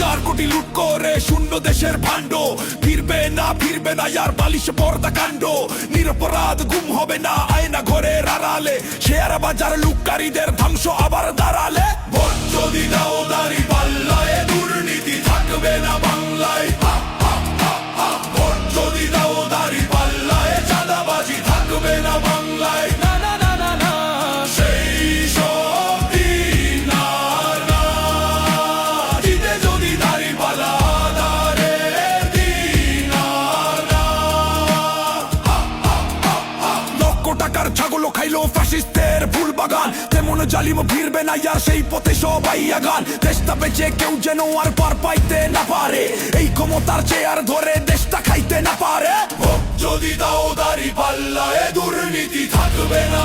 হাজার কোটি লুট করে শূন্য দেশের ভাণ্ড। ফিরবে না ফিরবে না ইয়ার বালিশে, পর্দা কাণ্ড। নিরপরাধ, গুম হবে না আয়না ঘরের রাড়ালে শেয়ার বাজার লুটকারীদের ধ্বংস আবার দাঁড়ালে। ভোট যদি দাও দাঁড়ি পাল্লায় দুর্নীতি থাকবে না বাংলায়। টাকার ছাগল খাইলো ফাসিস্টের ফুল বাগান তেমন জালিম ফিরবে না ইয়ার, সেই পথে সবাই আগান। দেশটা বেঁচে কেউ যেন আর পার পাইতে না পারে। এই ক্ষমতার চেয়ার ধরে দেশটা খাইতে না পারে। যদি দাও দাড়ি পাল্লায়, দুর্নীতি থাকবে না।